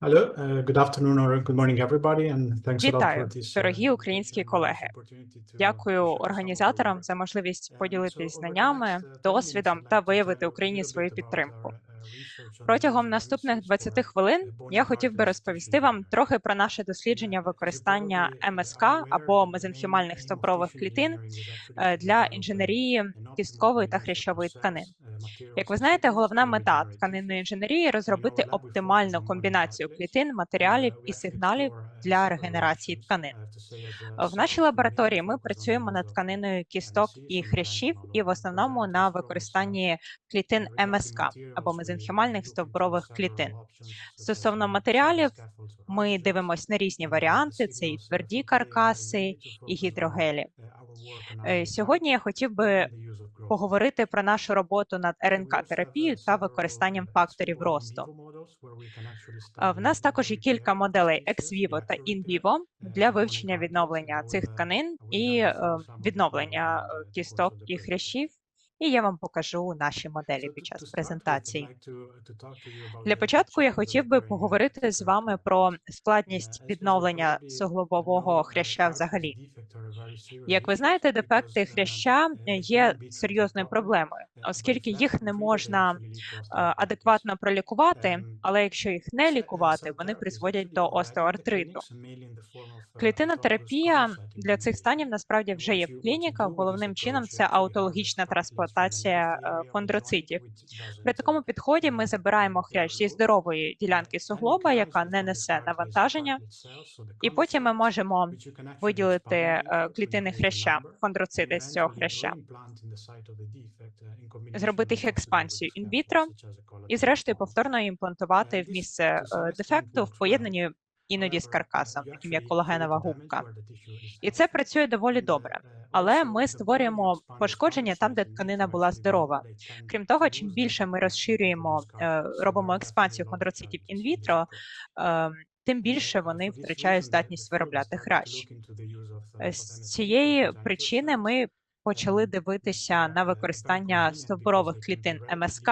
Hello, uh, good afternoon or good morning everybody and thanks Вітаю, for this, uh, дорогі українські колеги. Дякую організаторам за можливість uh, поділитись знаннями, uh, досвідом та виявити Україні свою uh, підтримку. Протягом наступних 20 хвилин я хотів би розповісти вам трохи про наше дослідження використання МСК або мезенхімальних стопрових клітин е, для інженерії кісткової та хрящової тканин. Як ви знаєте, головна мета тканинної інженерії розробити оптимальну комбінацію клітин, матеріалів і сигналів для регенерації тканин. В нашій лабораторії ми працюємо над тканиною кісток і хрящів, і в основному на використанні клітин МСК або мезенхімальних мезенхімальних стовбурових клітин. Стосовно матеріалів, ми дивимося на різні варіанти: це і тверді каркаси, і гідрогелі. Е, сьогодні я хотів би поговорити про нашу роботу над РНК терапією та використанням факторів росту. Е, в нас також є кілька моделей ex-vivo та in-vivo для вивчення відновлення цих тканин і е, відновлення кісток і хрящів і я вам покажу наші моделі під час презентації. Для початку я хотів би поговорити з вами про складність відновлення суглобового хряща. Взагалі, як ви знаєте, дефекти хряща є серйозною проблемою, оскільки їх не можна е, адекватно пролікувати. Але якщо їх не лікувати, вони призводять до остеоартриту. Клітинотерапія для цих станів насправді вже є в клініках. Головним чином це аутологічна трансплантація експлуатація е, хондроцитів. При такому підході ми забираємо хрящ зі здорової ділянки суглоба, яка не несе навантаження, і потім ми можемо виділити е, клітини хряща, хондроцити з цього хряща. зробити їх експансію інвітро і, зрештою, повторно імплантувати в місце е, дефекту в поєднанні іноді з каркасом, таким як колагенова губка, і це працює доволі добре. Але ми створюємо пошкодження там, де тканина була здорова. Крім того, чим більше ми розширюємо, е, робимо експансію хондроцитів інвітро. Е, тим більше вони втрачають здатність виробляти хращ. Е, з цієї причини ми почали дивитися на використання стовбурових клітин МСК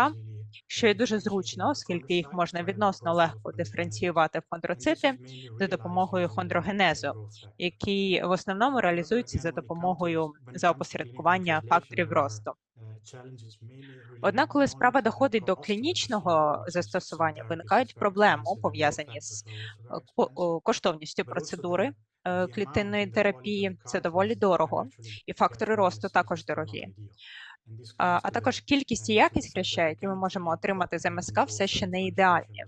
що є дуже зручно, оскільки їх можна відносно легко диференціювати в хондроцити за допомогою хондрогенезу, які в основному реалізуються за допомогою за опосередкування факторів росту. Однак, коли справа доходить до клінічного застосування, виникають проблеми пов'язані з коштовністю процедури. Е, клітинної терапії це доволі дорого, і фактори росту також дорогі а також кількість і якість хреща, які ми можемо отримати з МСК, все ще не ідеальні.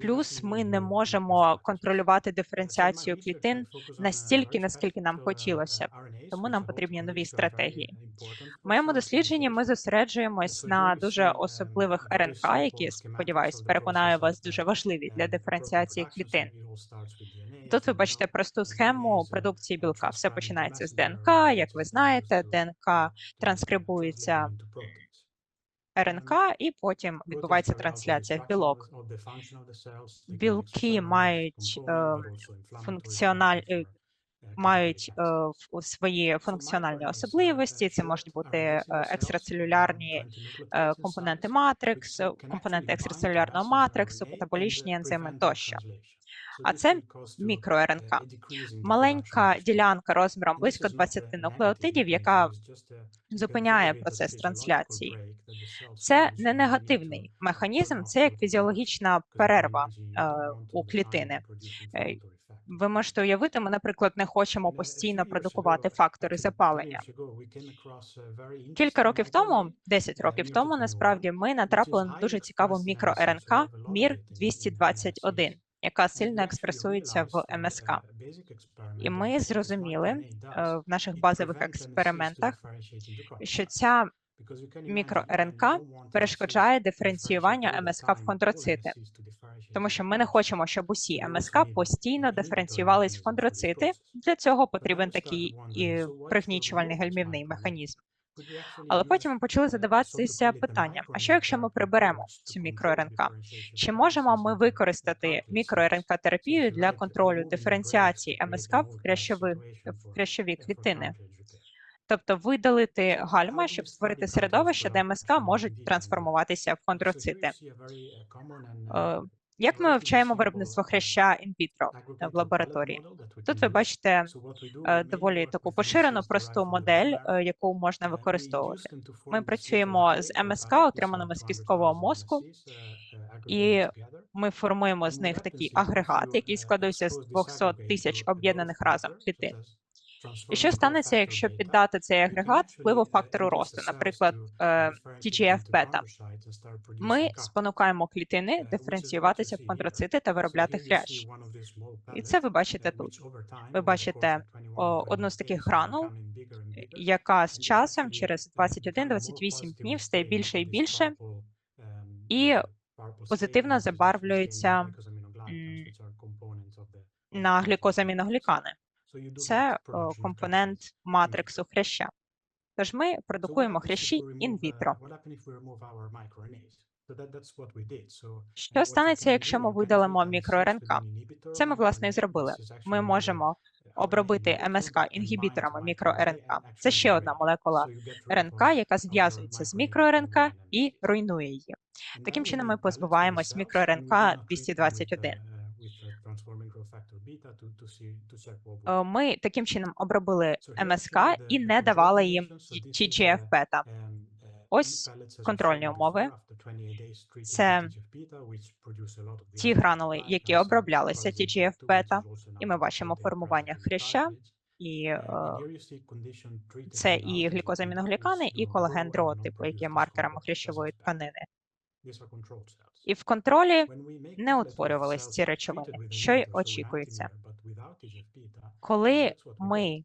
Плюс ми не можемо контролювати диференціацію клітин настільки, наскільки нам хотілося, тому нам потрібні нові стратегії. В моєму дослідженні ми зосереджуємось на дуже особливих РНК, які сподіваюся, переконаю вас дуже важливі для диференціації клітин. Тут ви бачите просту схему продукції білка. Все починається з ДНК. Як ви знаєте, ДНК транскрибується РНК, і потім відбувається трансляція в білок. Білки мають э, функціональ. Э, мають е, свої функціональні особливості. Це можуть бути э, екстрацелюлярні е, компоненти матрикс, компоненти екстрацелюлярного матриксу, катаболічні ензими тощо а це мікро-РНК. маленька ділянка розміром близько 20 нуклеотидів, яка зупиняє процес трансляції. Це не негативний механізм, це як фізіологічна перерва е, у клітини. Е, ви можете уявити, ми, наприклад, не хочемо постійно продукувати фактори запалення. Кілька років тому, 10 років тому, насправді ми натрапили на дуже цікаву мікро-РНК Мір 221 яка сильно експресується в МСК. І ми зрозуміли е, в наших базових експериментах, що ця мікроРНК перешкоджає диференціювання МСК в хондроцити, тому що ми не хочемо, щоб усі МСК постійно диференціювались в хондроцити. Для цього потрібен такий і пригнічувальний гальмівний механізм. Але потім ми почали задаватися питанням: а що якщо ми приберемо цю мікро-РНК? Чи можемо ми використати мікро-РНК терапію для контролю диференціації МСК в хрящові, в хрящові клітини? Тобто видалити гальма, щоб створити середовище, де МСК можуть трансформуватися в фондроцити. Е, Як ми вивчаємо виробництво хряща інвітро в лабораторії? Тут ви бачите е, доволі таку поширену просту модель, е, яку можна використовувати. Ми працюємо з МСК, отриманими з кісткового мозку, і ми формуємо з них такий агрегат, який складається з 200 тисяч об'єднаних разом клітин. І що станеться, якщо піддати цей агрегат впливу фактору росту, наприклад, е, TGF-бета? Ми спонукаємо клітини диференціюватися в хондроцити та виробляти хрящ. І це ви бачите тут. Ви бачите одну з таких гранул, яка з часом через 21-28 днів стає більше і більше, і позитивно забарвлюється м, на глікозаміноглікани. Це компонент матриксу хряща. Тож ми продукуємо хрящі інвітро. Що станеться, якщо ми видалимо мікроРНК? Це ми власне і зробили. Ми можемо обробити МСК інгібіторами мікроРНК. Це ще одна молекула РНК, яка зв'язується з мікроРНК і руйнує її. Таким чином ми позбуваємось мікроРНК 221. Е, Ми таким чином обробили МСК і не давали їм TGF-бета. Ось контрольні умови. Це ті гранули, які оброблялися TGF-бета, і ми бачимо формування хряща, і е, це і глікозаміноглікани, і колаген другого типу, які є маркерами хрящової тканини. І в контролі не утворювались ці речовини, що й очікується. Коли ми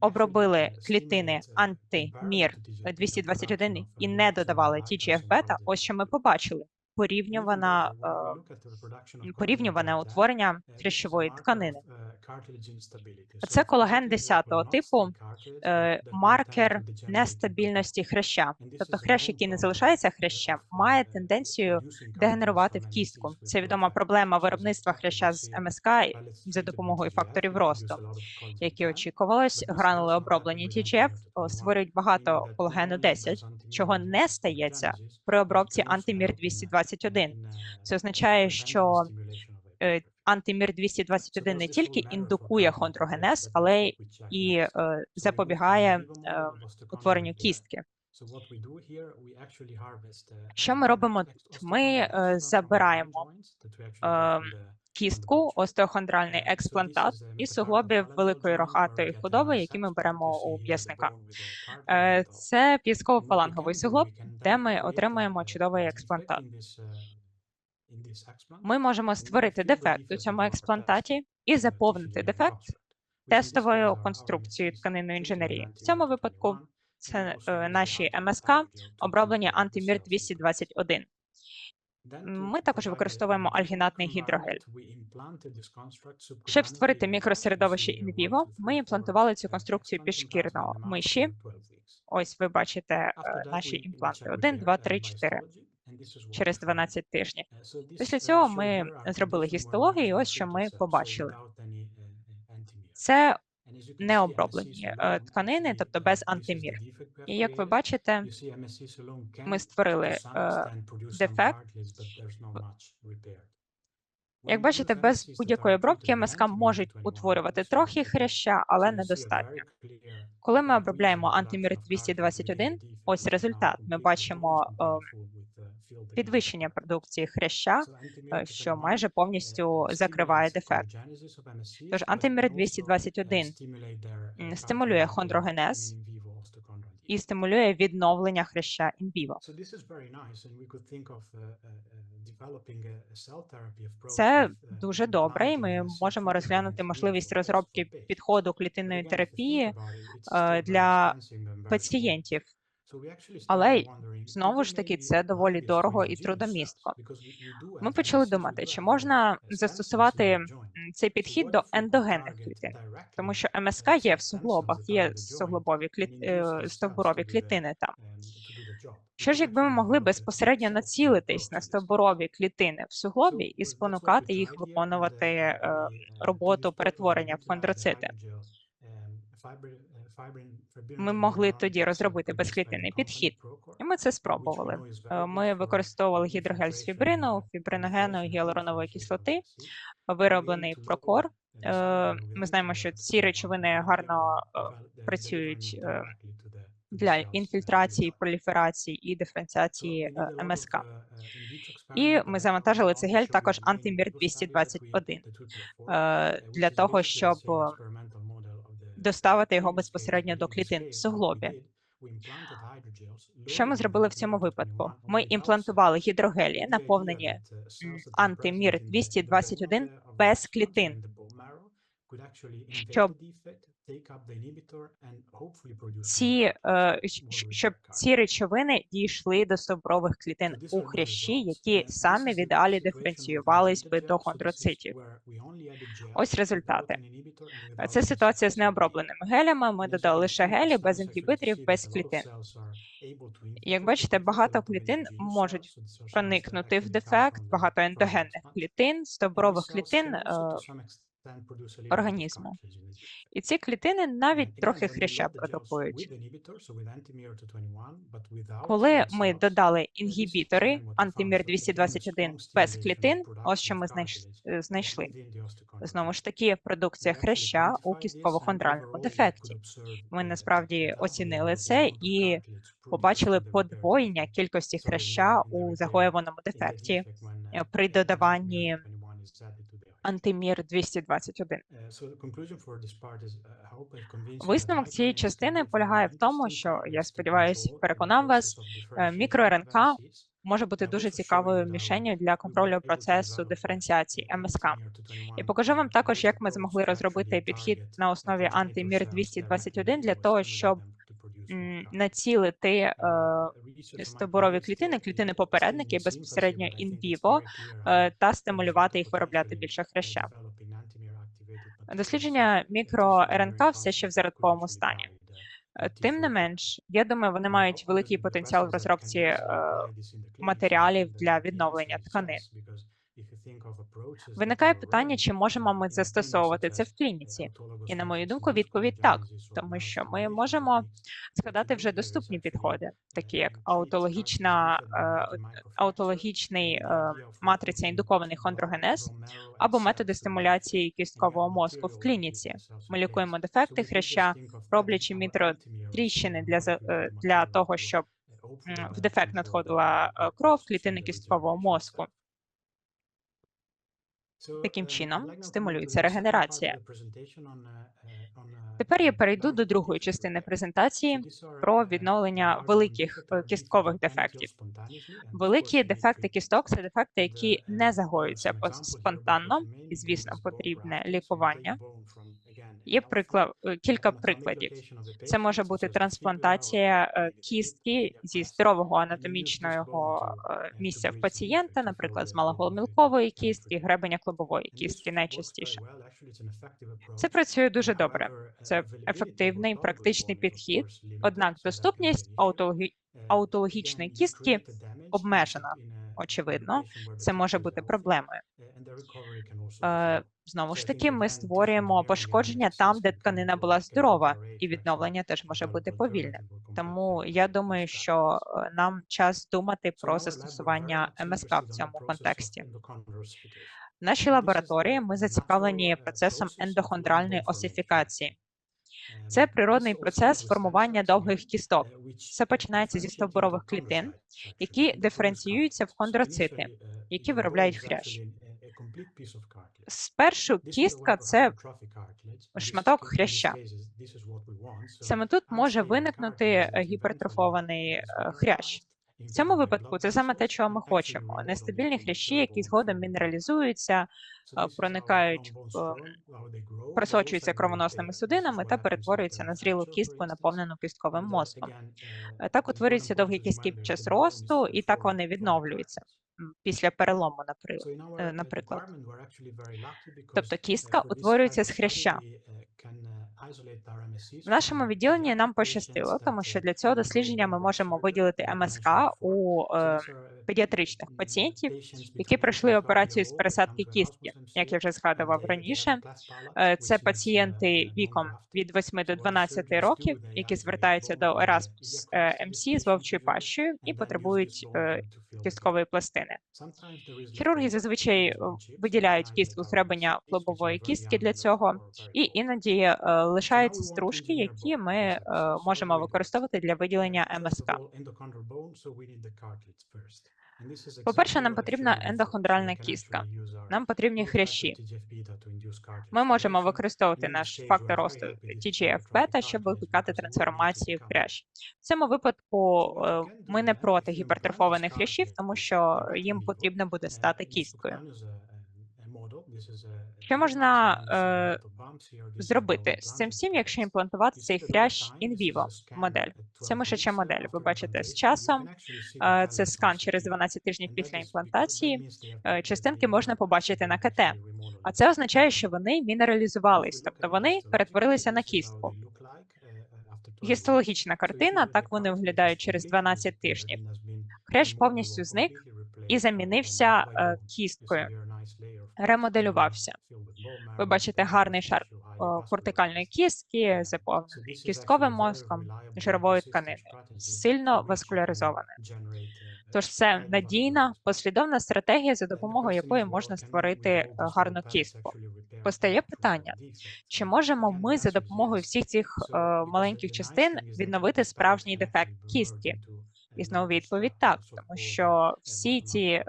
обробили клітини антимір 221 і не додавали TGF-бета, ось що ми побачили. Порівнювана е, порівнюване утворення хрящової тканини. Це колаген 10-го типу, е, маркер нестабільності хряща. Тобто хрящ, який не залишається хрящем, має тенденцію дегенерувати в кістку. Це відома проблема виробництва хряща з МСК за допомогою факторів росту, які очікувалось. Гранули оброблені TGF створюють багато колагену 10, чого не стається при обробці антимір 221. Це означає, що е, антимір 221 не тільки індукує хондрогенез, але і е, запобігає е, утворенню кістки. Що ми робимо? Ми забираємо кістку, остеохондральний експлантат із суглобів великої рогатої худоби, які ми беремо у п'ясника. Е, Це п'язково-фаланговий суглоб, де ми отримуємо чудовий експлантат. Ми можемо створити дефект у цьому експлантаті і заповнити дефект тестовою конструкцією тканинної інженерії. В цьому випадку це е, наші МСК, оброблені антимір 221. Ми також використовуємо альгінатний гідрогель. Щоб створити мікросередовище інвіво, ми імплантували цю конструкцію підшкірно миші. Ось ви бачите е, наші імпланти: 1, 2, 3, 4 через 12 тижнів. Після цього ми зробили гістологію, і ось що ми побачили. Це не оброблені е, тканини, тобто без антимір. І як ви бачите, ми створили е, дефект. Як бачите, без будь-якої обробки МСК можуть утворювати трохи хряща, але недостатньо. Коли ми обробляємо антимір 221, ось результат. Ми бачимо е, підвищення продукції хряща, е, що майже повністю закриває дефект. Тож антимір 221 м, стимулює хондрогенез і стимулює відновлення хряща інвіво. Це дуже добре, і ми можемо розглянути можливість розробки підходу клітинної терапії е, для пацієнтів. Але знову ж таки це доволі дорого і трудомістко. Ми почали думати, чи можна застосувати цей підхід до ендогенних клітин, тому що МСК є в суглобах, є суглобові кліт... е, стовбурові клітини там. Що ж, якби ми могли безпосередньо націлитись на стовбурові клітини в суглобі і спонукати їх виконувати е, роботу перетворення в хондроцити? Ми могли тоді розробити безклітинний підхід, і ми це спробували. Е, Ми використовували гідрогель з фібрину, фібриногену, гіалуронової кислоти, вироблений прокор. Е, Ми знаємо, що ці речовини гарно е, працюють е, для інфільтрації, проліферації і диференціації е, МСК. І ми завантажили цей гель також антимір 221 е, для того, щоб доставити його безпосередньо до клітин в суглобі. Що ми зробили в цьому випадку? Ми імплантували гідрогелі, наповнені антимір 221 без клітин, щоб ці, е, щоб ці речовини дійшли до стовбрових клітин у хрящі, які самі в ідеалі диференціювались би до хондроцитів. Ось результати. Це ситуація з необробленими гелями. Ми додали лише гелі без інгібіторів, без клітин. Як бачите, багато клітин можуть проникнути в дефект, багато ендогенних клітин, стовбрових клітин організму. І ці клітини навіть трохи хряща продукують. Коли ми додали інгібітори, антимір 221 без клітин, ось що ми е, знайшли. Знову ж таки, продукція хряща у кістково-хондральному дефекті. Ми насправді оцінили це і побачили подвоєння кількості хряща у загоюваному дефекті е, при додаванні антимір 221. Висновок цієї частини полягає в тому, що я сподіваюся, переконав вас. е, Мікро-РНК може бути дуже цікавою мішенью для контролю процесу диференціації МСК. І покажу вам також, як ми змогли розробити підхід на основі антимір 221 для того, щоб націлити е, стовбурові клітини, клітини попередники безпосередньо інвіво е, та стимулювати їх виробляти більше хряща. Дослідження мікро-РНК все ще в зародковому стані. Е, Тим не менш, я думаю, вони мають великий потенціал в розробці е, матеріалів для відновлення тканин. Виникає питання, чи можемо ми застосовувати це в клініці? І на мою думку, відповідь так, тому що ми можемо згадати вже доступні підходи, такі як аутологічна е, аутологічний е, матриця індукований хондрогенез або методи стимуляції кісткового мозку в клініці. Ми лікуємо дефекти хряща, роблячи мітротріщини для е, для того, щоб в дефект надходила кров, клітини кісткового мозку. Таким чином стимулюється регенерація. Тепер я перейду до другої частини презентації про відновлення великих кісткових дефектів. Великі дефекти кісток це дефекти, які не загоюються спонтанно, і звісно, потрібне лікування. Є приклад е, кілька прикладів. Це може бути трансплантація е, кістки зі здорового анатомічного е, місця в пацієнта, наприклад, з малоголомілкової кістки, гребеня клубової кістки найчастіше. Це працює дуже добре. Це ефективний практичний підхід, однак доступність аутологі- аутологічної кістки обмежена. Очевидно, це може бути проблемою. Е, Знову ж таки, ми створюємо пошкодження там, де тканина була здорова, і відновлення теж може бути повільним. Тому я думаю, що е, нам час думати про застосування МСК в цьому контексті. В нашій лабораторії ми зацікавлені процесом ендохондральної осифікації. Це природний процес формування довгих кісток. Це починається зі стовбурових клітин, які диференціюються в хондроцити, які виробляють хрящ. Спершу кістка це шматок хряща. Саме тут може виникнути гіпертрофований е, хрящ. В цьому випадку це саме те, чого ми хочемо. Нестабільні хрящі, які згодом мінералізуються, е, проникають, е, просочуються кровоносними судинами та перетворюються на зрілу кістку, наповнену кістковим мозком. Е, Так утворюються довгі кістки під час росту, і так вони відновлюються. Після перелому, е, наприклад. Тобто кістка утворюється з хряща. В нашому відділенні нам пощастило, тому що для цього дослідження ми можемо виділити МСК у е, педіатричних пацієнтів, які пройшли операцію з пересадки кістки, як я вже згадував раніше. Е, Це пацієнти віком від 8 до 12 років, які звертаються до Erasmus е, МС з вовчою пащею і потребують е, кісткової пластини. Хірурги зазвичай е, виділяють кістку з гребеня лобової кістки для цього, і іноді е, лишаються стружки, які ми е, можемо використовувати для виділення МСК. По-перше, нам потрібна ендохондральна кістка. Нам потрібні хрящі. Ми можемо використовувати наш фактор росту TGF-бета, щоб викликати трансформацію в хрящ. В цьому випадку е, ми не проти гіпертрофованих хрящів, тому що їм потрібно буде стати кісткою. Що можна е, зробити з цим всім, якщо імплантувати цей хрящ інвіво модель? Це мишача модель. Ви бачите, з часом е, це скан через 12 тижнів після імплантації. е, Частинки можна побачити на КТ, а це означає, що вони мінералізувались, тобто вони перетворилися на кістку. Гістологічна картина, так вони виглядають через 12 тижнів. Хрящ повністю зник і замінився е, кісткою, ремоделювався. Ви бачите гарний шар кортикальної кістки, заповнений кістковим мозком, жировою тканиною, сильно васкуляризоване. Тож це надійна, послідовна стратегія, за допомогою якої можна створити е, гарну кістку. Постає питання, чи можемо ми за допомогою всіх цих е, маленьких частин відновити справжній дефект кістки? І знову відповідь так, тому що всі ці е,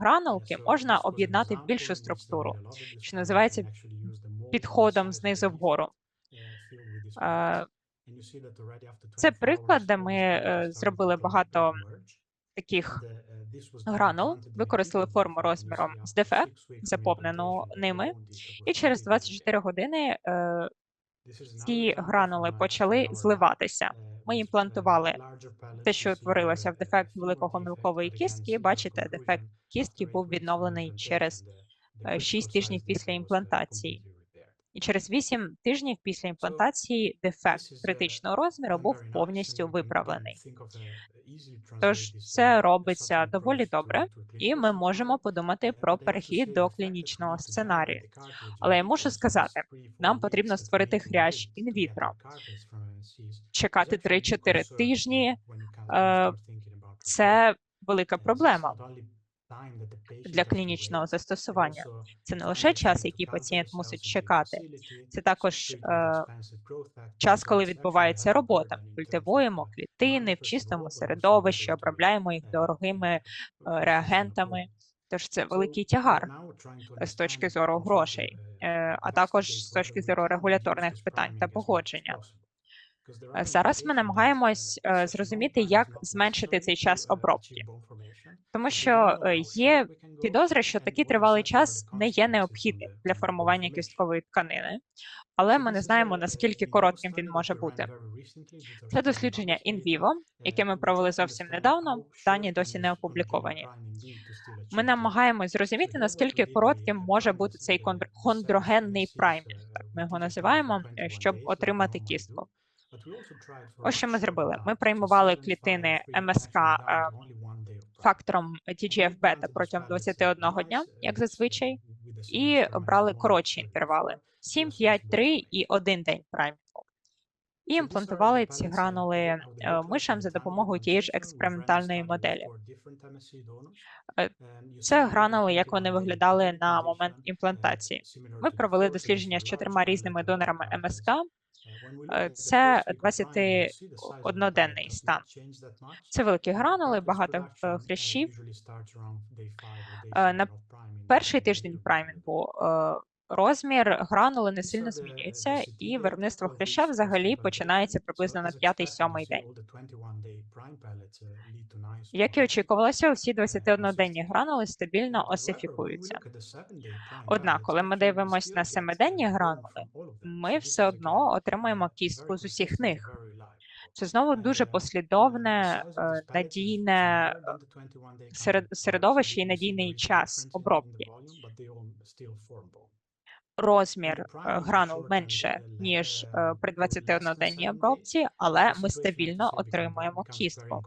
гранулки можна об'єднати в більшу структуру, що називається підходом знизу вгору. Е, Це приклад, де ми е, зробили багато таких гранул, використали форму розміром з дефект, заповнену ними, і через 24 години е, ці гранули почали зливатися. Ми імплантували те, що утворилося в дефект великого-мілкової кістки. Бачите, дефект кістки був відновлений через е, 6 тижнів після імплантації. І через 8 тижнів після імплантації дефект критичного розміру був повністю виправлений. Тож це робиться доволі добре, і ми можемо подумати про перехід до клінічного сценарію. Але я мушу сказати, нам потрібно створити хрящ інвітро. Чекати 3-4 тижні е, це велика проблема для клінічного застосування. Це не лише час, який пацієнт мусить чекати, це також е, час, коли відбувається робота. Культивуємо клітини в чистому середовищі, обробляємо їх дорогими е, реагентами. Тож це великий тягар з точки зору грошей, е, а також з точки зору регуляторних питань та погодження. Е, Зараз ми намагаємось е, зрозуміти, як зменшити цей час обробки, тому що е, є підозра, що такий тривалий час не є необхідним для формування кісткової тканини, але ми не знаємо наскільки коротким він може бути. Це дослідження інвіво, яке ми провели зовсім недавно. Дані досі не опубліковані. Ми намагаємось зрозуміти, наскільки коротким може бути цей хондрогенний праймінг, так ми його називаємо, щоб отримати кістку. Ось що ми зробили. Ми приймували клітини МСК е, фактором TGF-бета протягом 21 дня, як зазвичай, і брали коротші інтервали 7, 5, 3 і 1 день праймінгу. І імплантували ці гранули е, мишам за допомогою тієї ж експериментальної моделі. Е, Це гранули, як вони виглядали на момент імплантації. Ми провели дослідження з чотирма різними донорами МСК. Е, Це 21-денний стан. Це великі гранули, багато е, хрящів. Е, На перший тиждень праймінгу розмір гранули не сильно змінюється, і виробництво хряща взагалі починається приблизно на 5-7 день. Як і очікувалося, усі 21-денні гранули стабільно осифікуються. Однак, коли ми дивимося на семиденні гранули, ми все одно отримуємо кістку з усіх них. Це знову дуже послідовне, е, надійне серед- середовище і надійний час обробки. Розмір е, гранул менше, ніж е, при 21-денній обробці, але ми стабільно отримуємо кістку.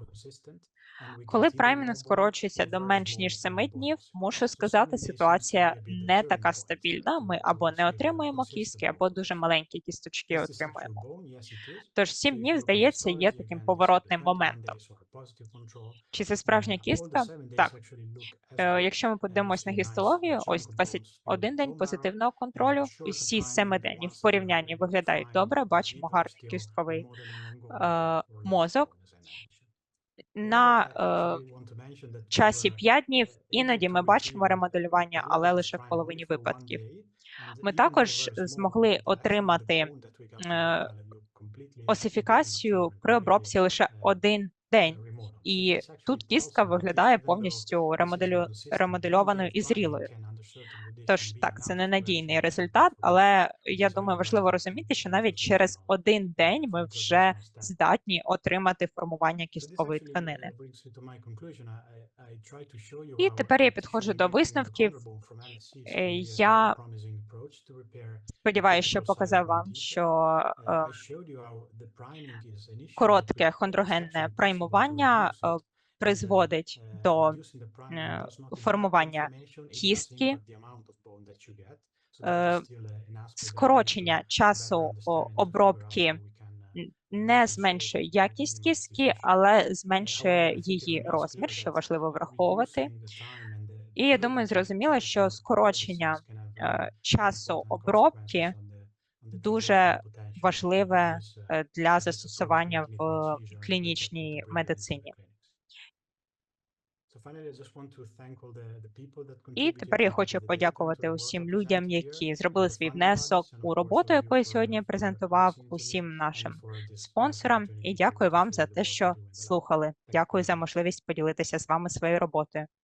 Коли праймінг скорочується до менш ніж 7 днів, мушу сказати, ситуація не така стабільна. Ми або не отримуємо кістки, або дуже маленькі кісточки отримуємо. Тож 7 днів, здається, є таким поворотним моментом. Чи це справжня кістка? Так. Е, Якщо ми подивимось на гістологію, ось 21 день позитивного контролю, і всі 7 день в порівнянні виглядають добре, бачимо гарний кістковий е, мозок. На е, часі 5 днів. іноді ми бачимо ремоделювання, але лише в половині випадків. Ми також змогли отримати е, осифікацію при обробці лише один день, і тут кістка виглядає повністю ремоделю... ремодельованою і зрілою. Тож так, це ненадійний результат, але я думаю, важливо розуміти, що навіть через один день ми вже здатні отримати формування кісткової тканини. І тепер я підходжу до висновків. Е, Я сподіваюся, що показав вам, що е, коротке хондрогенне праймування е, призводить до е, формування кістки, е, скорочення часу обробки не зменшує якість кістки, але зменшує її розмір, що важливо враховувати. І я думаю, зрозуміло, що скорочення часу обробки дуже важливе е, для застосування в клінічній медицині. І тепер я хочу подякувати усім людям, які зробили свій внесок у роботу, яку я сьогодні презентував, усім нашим спонсорам. І дякую вам за те, що слухали. Дякую за можливість поділитися з вами своєю роботою.